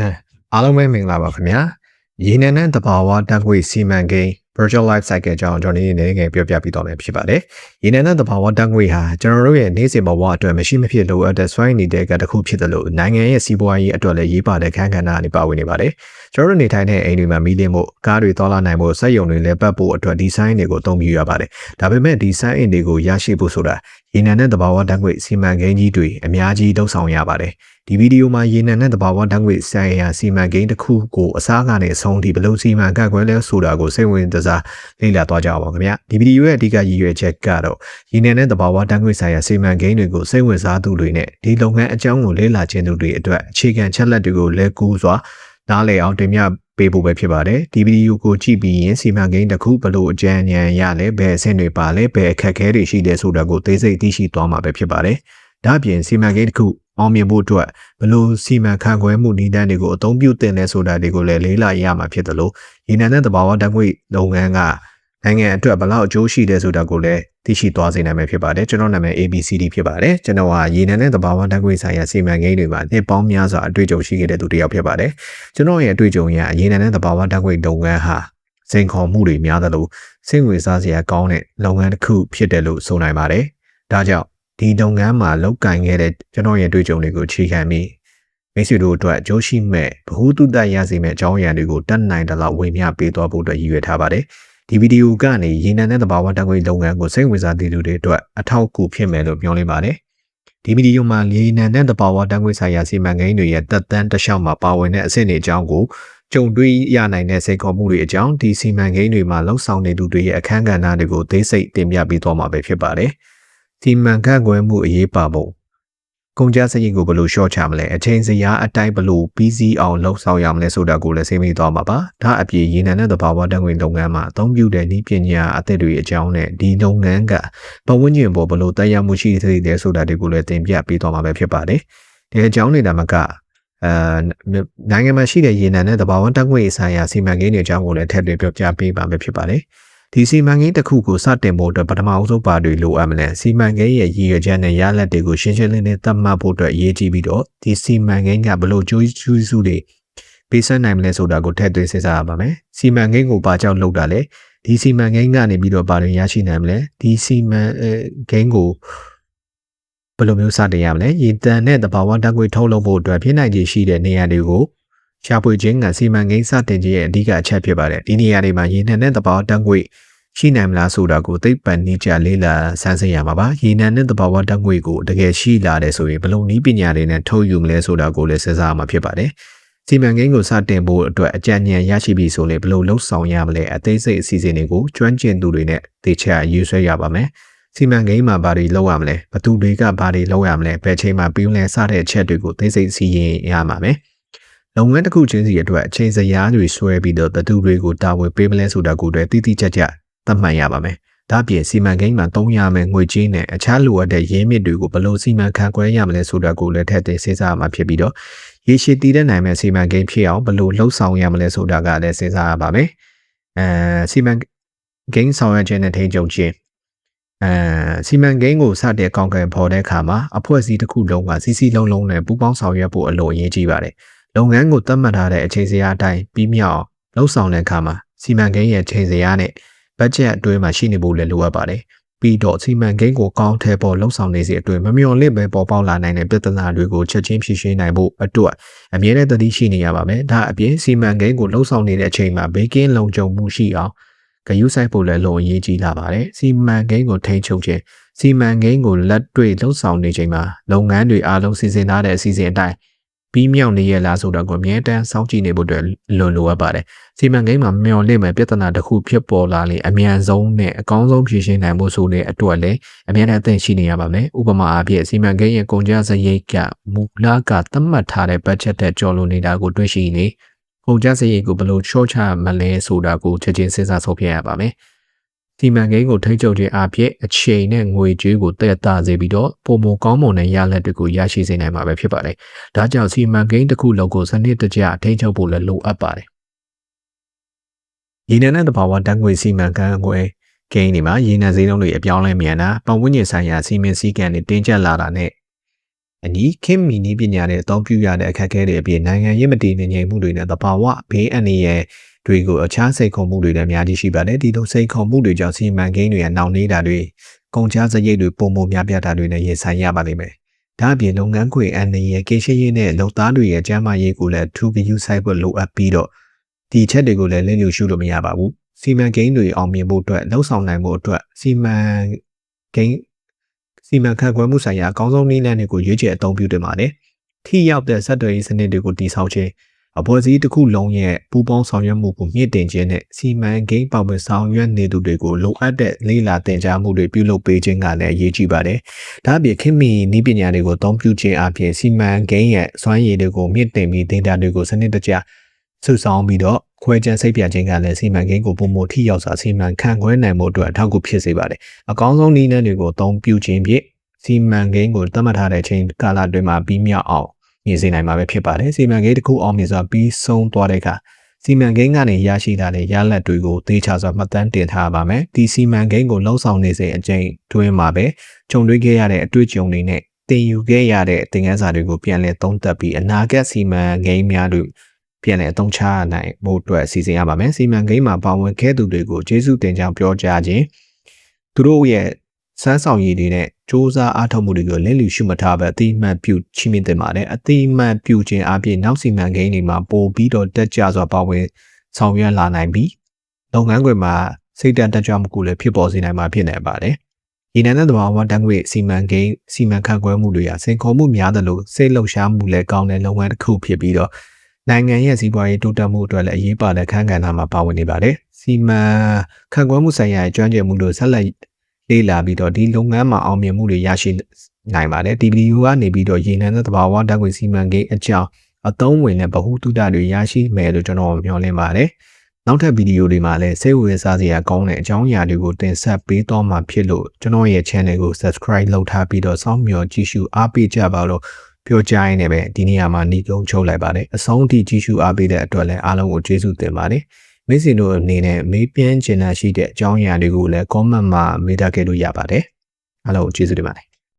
အဲအားလုံးပဲမင်္ဂလာပါခင်ဗျာရေနံနဲ့တဘာဝဓာတ်ငွေစီမံကိန်း virtual life cycle ကြောင်းကျွန်တော်ဒီနေ့ငယ်ပြောပြပြီးတော့မယ်ဖြစ်ပါတယ်။ရေနံနဲ့တဘာဝဓာတ်ငွေဟာကျွန်တော်တို့ရဲ့နေ့စဉ်ဘဝအတွက်မရှိမဖြစ်လိုအပ်တဲ့စွမ်းရည်နေတဲ့ကတစ်ခုဖြစ်တယ်လို့နိုင်ငံရဲ့စီးပွားရေးအတွက်လည်းရေးပါတဲ့ခန်းကဏ္ဍအနေပါဝင်နေပါတယ်။ကျွန်တော်တို့နေထိုင်တဲ့အိမ်တွေမှာမီးလင်းဖို့ကားတွေတော်လာနိုင်ဖို့စက်ရုံတွေလည်းပတ်ဖို့အတွက်ဒီဇိုင်းတွေကိုအသုံးပြုရပါတယ်။ဒါပေမဲ့ဒီဇိုင်းအင်တွေကိုရရှိဖို့ဆိုတာ ရေနံနဲ့တဘာဝဓာတ်ငွေစီမံကိန်းကြီးတွေအများကြီးလှုပ်ဆောင်ရပါတယ်။ဒီဗီဒီယိုမှာရေနံနဲ့တဘာဝဓာတ်ငွေဆိုင်ရာစီမံကိန်းတစ်ခုကိုအစားကနေအဆုံးထိဘယ်လိုစီမံကန့်ကွက်လဲဆိုတာကိုစိတ်ဝင်စားလေ့လာသွားကြအောင်ပါခင်ဗျာဒီဗီဒီယိုရဲ့အဓိကရည်ရွယ်ချက်ကတော့ရေနံနဲ့တဘာဝဓာတ်ငွေဆိုင်ရာစီမံကိန်းတွေကိုစိတ်ဝင်စားသူတွေနဲ့ဒီလုပ်ငန်းအကြောင်းကိုလေ့လာခြင်းသူတွေအတွက်အခြေခံချက်လက်တွေကိုလက်ကူးစွာနားလည်အောင်တင်ပြ ပေးဖို့ပဲဖြစ်ပါတယ်ဒီဗီဒီယိုကိုကြည့်ပြီးရင်စီမံကိန်းတစ်ခုဘလို့အကြံဉာဏ်ရလဲဘယ်အဆင့်တွေပါလဲဘယ်အခက်အခဲတွေရှိတယ်ဆိုတာကိုသိစိတ်သိရှိသွားမှာပဲဖြစ်ပါတယ်ဒါအပြင်စီမံကိန်းတစ်ခုအောင်မြင်ဖို့အတွက်ဘလို့စီမံခန့်ခွဲမှုနည်းလမ်းတွေကိုအသုံးပြုတင်လဲဆိုတာတွေကိုလည်းလေးလာရမှာဖြစ်တယ်လို့ရေနံနဲ့တဘာဝဓာတ်ငွေလုပ်ငန်းက နိုင်ငံအတွက်ဘလောက်အကျိုးရှိတယ်ဆိုတာကိုလည်းသိရှိသွားစေနိုင်မှာဖြစ်ပါတယ်ကျွန်တော်နာမည် ABCD ဖြစ်ပါတယ်ကျွန်တော်ဟာရေနံနဲ့တဘာဝဓာတ်ငွေဆိုင်ရာစီမံကိန်းတွေမှာနှစ်ပေါင်းများစွာအတွေ့အကြုံရှိခဲ့တဲ့သူတစ်ယောက်ဖြစ်ပါတယ်ကျွန်တော်ရဲ့အတွေ့အကြုံအရရေနံနဲ့တဘာဝဓာတ်ငွေလုပ်ငန်းဟာစိန်ခေါ်မှုတွေများသလိုစိတ်ဝင်စားစရာကောင်းတဲ့လုပ်ငန်းတစ်ခုဖြစ်တယ်လို့ဆိုနိုင်ပါတယ်ဒါကြောင့်ဒီလုပ်ငန်းမှာလောက်ကင်ခဲ့တဲ့ကျွန်တော်ရဲ့တွေ့ကြုံတွေကိုအခြေခံပြီးမိတ်ဆွေတို့အတွက်အကျိုးရှိမဲ့ဘ ഹു တုတရစေမဲ့အကြောင်းအရာတွေကိုတတ်နိုင်တဲ့လောက်ဝေမျှပေးသွားဖို့အတွက်ရည်ရွယ်ထားပါတယ်။ ဒီဗီဒီယိုကနေရေနံနဲ့သဘာဝတံခွေလုပ်ငန်းကိုစိတ်ဝင်စားတဲ့လူတွေအတွက်အထောက်အကူဖြစ်မယ်လို့ပြောလင်းပါတယ်။ဒီဗီဒီယိုမှာရေနံနဲ့သဘာဝတံခွေဆိုင်ရာစီမံကိန်းတွေရဲ့တက်တန်းတစ်လျှောက်မှာပါဝင်တဲ့အဆင့်တွေအကြောင်းကိုကြုံတွေ့ရနိုင်တဲ့စိတ်ခေါ်မှုတွေအကြောင်းဒီစီမံကိန်းတွေမှာလှုပ်ဆောင်နေသူတွေရဲ့အခန်းကဏ္ဍတွေကိုသိစိတ်တင်ပြပေးသွားမှာပဲဖြစ်ပါတယ်။စီမံခန့်ခွဲမှုအရေးပါပုံ ကုန်ကြစရိတ်ကိုဘယ်လိုလျှော့ချမလဲအချိန်စရာအတိုင်းဘယ်လိုပြီးစီးအောင်လှုပ်ဆောင်ရမလဲဆိုတာကိုလည်းသိမိသွားမှာပါဒါအပြင်ရေနံနဲ့သဘာဝဓာတ်ငွေလုပ်ငန်းမှာအသုံးပြုတဲ့နည်းပညာအသစ်တွေအကြောင်းနဲ့ဒီလုပ်ငန်းကပတ်ဝန်းကျင်ပေါ်ဘယ်လိုတက်ရောက်မှုရှိသေးတယ်ဆိုတာတွေကိုလည်းသင်ပြပေးသွားမှာပဲဖြစ်ပါတယ်ဒီအကြောင်းတွေဒါမှကအဲနိုင်ငံမှာရှိတဲ့ရေနံနဲ့သဘာဝဓာတ်ငွေဆိုင်ရာစီမံကိန်းတွေအကြောင်းကိုလည်းထည့်သွင်းပြောပြပေးပါမယ်ဖြစ်ပါတယ်။ ဒီစီမံကိန်းတစ်ခုကိုစတင်ဖို့အတွက်ပထမအဆုံးပါတွေလိုအပ်မလဲစီမံကိန်းရဲ့ရည်ရွယ်ချက်နဲ့ရလဒ်တွေကိုရှင်းရှင်းလင်းလင်းသတ်မှတ်ဖို့အတွက်အရေးကြီးပြီးတော့ဒီစီမံကိန်းကဘလို့ကျိုးကျူးစုတွေပေးဆက်နိုင်မလဲဆိုတာကိုထည့်သွင်းစဉ်းစားရပါမယ်စီမံကိန်းကိုဘာကြောင့်လုပ်တာလဲဒီစီမံကိန်းကနေပြီးတော့ဘာတွေရရှိနိုင်မလဲဒီစီမံကိန်းကိုဘယ်လိုမျိုးစတင်ရမလဲရေတန်နဲ့တဘာဝဓာတ်ငွေထုတ်လုပ်ဖို့အတွက်ဖြစ်နိုင်ခြေရှိတဲ့နေရာတွေကို ရှာဖွေခြင်းကစီမံကိန်းစတင်ခြင်းရဲ့အဓိကအချက်ဖြစ်ပါတယ်ဒီနေရာတွေမှာရေနံနဲ့သဘာဝဓာတ်ငွေရှိနိုင်မလားဆိုတာကိုသိပ္ပံနည်းကျလေးလာစမ်းစစ်ရမှာပါရေနံနဲ့သဘာဝဓာတ်ငွေကိုတကယ်ရှိလာတယ်ဆိုရင်ဘယ်လိုနည်းပညာတွေနဲ့ထုတ်ယူမလဲဆိုတာကိုလည်းစဉ်းစားရမှာဖြစ်ပါတယ်စီမံကိန်းကိုစတင်ဖို့အတွက်အကြံဉာဏ်ရရှိပြီဆိုလေဘယ်လိုလှုပ်ဆောင်ရမလဲအသေးစိတ်အစီအစဉ်တွေကိုကျွမ်းကျင်သူတွေနဲ့တေချာရေးဆွဲရပါမယ်စီမံကိန်းမှာဘာတွေလုပ်ရမလဲဘသူတွေကဘာတွေလုပ်ရမလဲဘယ်ချိန်မှာပြီးလဲစတဲ့အချက်တွေကိုသိစိတ်စီရင်ရမှာမယ် လုပ်ငန်းတစ်ခုချင်းစီအတွက်အချိန်စရာတွေဆွဲပြီးတော့တတူတွေကိုတာဝန်ပေးမလဲဆိုတာကိုလည်းတိတိကျကျသတ်မှတ်ရပါမယ်။ဒါ့အပြင်စီမံကိန်းမှာသုံးရမယ့်ငွေကြေးနဲ့အခြားလိုအပ်တဲ့ရင်းမြစ်တွေကိုဘယ်လိုစီမံခန့်ခွဲရမလဲဆိုတာကိုလည်းထည့်သွင်းစဉ်းစားရမှာဖြစ်ပြီးတော့ရေရှည်တည်တဲ့နိုင်မဲ့စီမံကိန်းဖြစ်အောင်ဘယ်လိုလှုပ်ဆောင်ရမလဲဆိုတာကလည်းစဉ်းစားရပါမယ်။အဲစီမံကိန်းဆောင်ရွက်ခြင်းနဲ့ထိန်းချုပ်ခြင်းအဲစီမံကိန်းကိုစတဲ့ကောင်းကင်ဖော်တဲ့အခါမှာအဖွဲ့အစည်းတစ်ခုလုံးကစီစီလုံးလုံးနဲ့ပူးပေါင်းဆောင်ရွက်ဖို့အလိုအရေးကြီးပါတယ်။ လုပ်ငန်းကိုသတ်မှတ်ထားတဲ့အချိန်စရာအတိုင်းပြီးမြောက်လှုပ်ဆောင်တဲ့အခါမှာစီမံကိန်းရဲ့ချိန်စရာနဲ့ဘတ်ဂျက်အတွင်းမှာရှိနေဖို့လည်းလိုအပ်ပါတယ်။ပြီးတော့စီမံကိန်းကိုကောင်းထဲပေါ်လှုပ်ဆောင်နေစီအတွင်းမမျှော်လင့်ပဲပေါ်ပေါက်လာနိုင်တဲ့ပြဿနာတွေကိုချက်ချင်းဖြေရှင်းနိုင်ဖို့အတွက်အမြဲတမ်းသတိရှိနေရပါမယ်။ဒါအပြင်စီမံကိန်းကိုလှုပ်ဆောင်နေတဲ့အချိန်မှာဘေးကင်းလုံခြုံမှုရှိအောင်ဂရုစိုက်ဖို့လည်းလုံအရေးကြီးလာပါတယ်။စီမံကိန်းကိုထိန်းချုပ်ခြင်းစီမံကိန်းကိုလက်တွေ့လှုပ်ဆောင်နေချိန်မှာလုပ်ငန်းတွေအားလုံးစီစဉ်ထားတဲ့အစီအစဉ်အတိုင်း ပြီးမြောက်နေရလားဆိုတာကိုအမြဲတမ်းစောင့်ကြည့်နေဖို့အတွက်လွန်လိုအပ်ပါတယ်။စီမံကိန်းမှာမျှော်လင့်မဲ့ပြဿနာတစ်ခုဖြစ်ပေါ်လာလေအမြန်ဆုံးနဲ့အကောင်းဆုံးဖြေရှင်းနိုင်ဖို့ဆိုတဲ့အတွက်လည်းအမြဲတမ်းအသင့်ရှိနေရပါမယ်။ဥပမာအားဖြင့်စီမံကိန်းရဲ့ကုန်ကျစရိတ်ကမူလကသတ်မှတ်ထားတဲ့ budget တဲ့ကျော်လွန်နေတာကိုတွေ့ရှိနေကုန်ကျစရိတ်ကိုဘယ်လိုချော့ချမလဲဆိုတာကိုချက်ချင်းစဉ်းစားဆုံးဖြတ်ရပါမယ်။ စီမံကိန်းကိုထိန်းချုပ်ခြင်းအပြင်အချိန်နဲ့ငွေကြေးကိုတည့်တာစေပြီးတော့ပုံမကောင်းမွန်တဲ့ရလဒ်တွေကိုရရှိစေနိုင်မှာပဲဖြစ်ပါတယ်။ဒါကြောင့်စီမံကိန်းတစ်ခုလုံးကိုစနစ်တကျထိန်းချုပ်ဖို့လည်းလိုအပ်ပါတယ်။ရေနံနဲ့တဘာဝဓာတ်ငွေစီမံကန်းငွေကိန်းတွေမှာရေနံဈေးနှုန်းတွေအပြောင်းလဲမြန်တာပတ်ဝန်းကျင်ဆိုင်ရာစီမံစည်းကမ်းတွေတင်းကျပ်လာတာနဲ့အနီးခင်မီနီးပညာနဲ့အသုံးပြုရတဲ့အခက်အခဲတွေအပြင်နိုင်ငံရေးမတည်ငြိမ်မှုတွေနဲ့သဘာဝဘေးအန္တရာယ် တွေကိုအခြားစိတ်ခုံမှုတွေလည်းအများကြီးရှိပါတယ်ဒီလိုစိတ်ခုံမှုတွေကြောင့်စီမံကိန်းတွေရဲ့နှောင့်နှေးတာတွေကုန်ကျစရိတ်တွေပုံမများပြားတာတွေနဲ့ရင်ဆိုင်ရပါလိမ့်မယ်ဒါအပြင်လုပ်ငန်းခွင်အန္တရာယ်ကိရှိရေးနဲ့လုပ်သားတွေရဲ့ကျန်းမာရေးကိုလည်းထူးဂရုစိုက်ဖို့လိုအပ်ပြီးတော့ဒီချက်တွေကိုလည်းလင်းလျူရှုလို့မရပါဘူးစီမံကိန်းတွေအောင်မြင်ဖို့အတွက်လှုပ်ဆောင်နိုင်ဖို့အတွက်စီမံကိန်းစီမံခန့်ခွဲမှုဆိုင်ရာအကောင်းဆုံးနည်းလမ်းတွေကိုရွေးချယ်အသုံးပြုတင်ပါတယ်။ထိရောက်တဲ့စက်တော်ရေးစနစ်တွေကိုတည်ဆောက်ခြင်း အဖွဲ့အစည်းတစ်ခုလုံးရဲ့ပူးပေါင်းဆောင်ရွက်မှုကိုမြင့်တင်ခြင်းနဲ့စီမံကိန်းပေါဝင်ဆောင်ရွက်နေသူတွေကိုလိုအပ်တဲ့လေးလာတင်ကြားမှုတွေပြုလုပ်ပေးခြင်းကလည်းအရေးကြီးပါတယ်။ဒါ့အပြင်ခင်မီနည်းပညာတွေကိုအသုံးပြုခြင်းအပြင်စီမံကိန်းရဲ့စွမ်းရည်တွေကိုမြင့်တင်ပြီးဒေတာတွေကိုစနစ်တကျစုဆောင်ပြီးတော့ခွဲခြမ်းစိတ်ပြခြင်းကလည်းစီမံကိန်းကိုပုံမထိရောက်စွာစီမံခန့်ခွဲနိုင်မှုအတွက်အထောက်အကူဖြစ်စေပါတယ်။အကောင်းဆုံးနည်းလမ်းတွေကိုအသုံးပြုခြင်းဖြင့်စီမံကိန်းကိုသတ်မှတ်ထားတဲ့အချိန်ကာလအတွင်းမှာပြီးမြောက်အောင် မြင်စေနိုင်မှာပဲဖြစ်ပါတယ်စီမံကိန်းတစ်ခုအောင်မြင်စွာပြီးဆုံးသွားတဲ့အခါစီမံကိန်းကနေရရှိလာတဲ့ရလဒ်တွေကိုသေချာစွာမှတ်တမ်းတင်ထားပါမယ်ဒီစီမံကိန်းကိုလှုပ်ဆောင်နေစေအချိန်တွင်းမှာပဲခြုံတွေ့ခဲ့ရတဲ့အတွေ့အကြုံတွေနဲ့တင်ယူခဲ့ရတဲ့သင်ခန်းစာတွေကိုပြန်လည်သုံးသပ်ပြီးအနာဂတ်စီမံကိန်းများတို့ပြန်လည်အသုံးချနိုင်ဖို့အတွက်စီစဉ်ရပါမယ်စီမံကိန်းမှာပါဝင်ခဲ့သူတွေကိုကျေးဇူးတင်ကြောင်းပြောကြားခြင်းသူတို့ရဲ့ စမ်းဆောင်ရည်တွေနဲ့စ조사အားထုတ်မှုတွေကိုလင်းလျူရှုမထားဘဲအတိမတ်ပြုချီးမြှင့်တင်ပါတယ်အတိမတ်ပြုခြင်းအပြင်နောက်စီမံကိန်းတွေမှာပို့ပြီးတော့တက်ကြစွာပါဝင်ဆောင်ရွက်လာနိုင်ပြီးလုပ်ငန်းခွင်မှာစိတ်တန်တက်ကြွမှုကိုလည်းဖြစ်ပေါ်စေနိုင်မှာဖြစ်နေပါတယ်။ဒီနန်းတဲ့သဘာဝတန်းခွေစီမံကိန်းစီမံခန့်ခွဲမှုတွေဟာစိန်ခေါ်မှုများသလိုစိတ်လှုပ်ရှားမှုလည်းကောင်းတဲ့လုပ်ငန်းတစ်ခုဖြစ်ပြီးတော့နိုင်ငံရဲ့စီးပွားရေးတိုးတက်မှုအတွက်လည်းအရေးပါတဲ့ခန်းကဏ္ဍမှာပါဝင်နေပါတယ်။စီမံခန့်ခွဲမှုဆိုင်ရာကျွမ်းကျင်မှုတို့ဆက်လက် လေ့လာပြီးတော့ဒီလုပ်ငန်းမှာအောင်မြင်မှုတွေရရှိနိုင်ပါတယ်ဒီဗီဒီယိုကနေပြီးတော့ရေနံတဲ့သဘာဝဓာတ်ငွေစီမံကိန်းအကြောင်းအသုံးဝင်တဲ့ဗဟုသုတတွေရရှိမယ်လို့ကျွန်တော်မျှော်လင့်ပါတယ်နောက်ထပ်ဗီဒီယိုတွေမှာလည်းစိတ်ဝင်စားစရာကောင်းတဲ့အကြောင်းအရာတွေကိုတင်ဆက်ပေးတော့မှာဖြစ်လို့ကျွန်တော်ရဲ့ channel ကို subscribe လုပ်ထားပြီးတော့စောင့်မျှော်ကြည့်ရှုအားပေးကြပါလို့ပြောကြရင်းနဲ့ပဲဒီနေ့မှာညီကုန်းချုပ်လိုက်ပါတယ်အဆုံးထိကြည့်ရှုအားပေးတဲ့အတွက်လည်းအားလုံးကိုကျေးဇူးတင်ပါတယ် မိတ်ဆွေတို့အနေနဲ့မေးပြန်းချင်တာရှိတဲ့အကြောင်းအရာတွေကိုလည်း comment မှာမေးထားခဲ့လို့ရပါတယ်အားလုံးကိုကျေးဇူးတင်ပါတယ်